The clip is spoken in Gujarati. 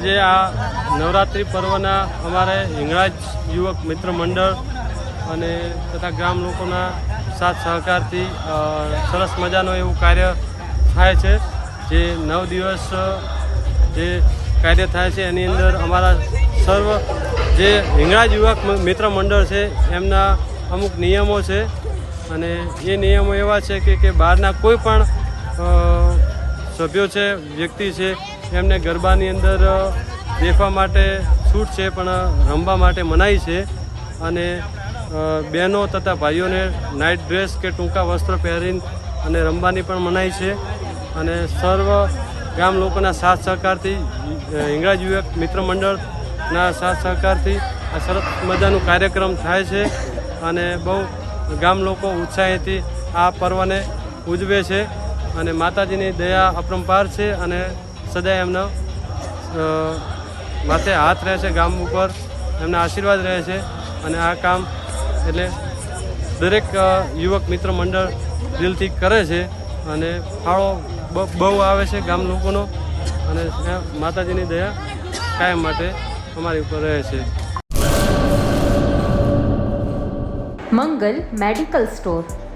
આજે આ નવરાત્રિ પર્વના અમારે હિંગળાજ યુવક મિત્ર મંડળ અને તથા ગ્રામ લોકોના સાથ સહકારથી સરસ મજાનું એવું કાર્ય થાય છે. જે નવ દિવસ જે કાર્ય થાય છે એની અંદર અમારા સર્વ જે હિંગળાજ યુવક મિત્ર મંડળ છે એમના અમુક નિયમો છે. અને એ નિયમો એવા છે કે કે બહારના કોઈ પણ સભ્યો છે, વ્યક્તિ છે, એમને ગરબાની અંદર દેખવા માટે છૂટ છે, પણ રમવા માટે મનાઈ છે. અને બહેનો તથા ભાઈઓને નાઇટ ડ્રેસ કે ટૂંકા વસ્ત્ર પહેરીને અને રમવાની પણ મનાઈ છે. અને સર્વ ગામ લોકોના સાથ સહકારથી હિંગળાજ યુવક મિત્ર મંડળના સાથ સહકારથી આ સરસ મજાનું કાર્યક્રમ થાય છે. અને બહુ ગામ લોકો ઉત્સાહીથી આ પર્વને ઉજવે છે. અને માતાજીની દયા અપરંપાર છે અને સદાય એમનો માથે હાથ રહે છે ગામ ઉપર, એમના આશીર્વાદ રહે છે. અને આ કામ એટલે દરેક યુવક મિત્ર મંડળ દિલથી કરે છે અને ફાળો બહુ આવે છે ગામ લોકોનો. અને માતાજીની દયા કાયમ માટે અમારી ઉપર રહે છે. Mangal medical store.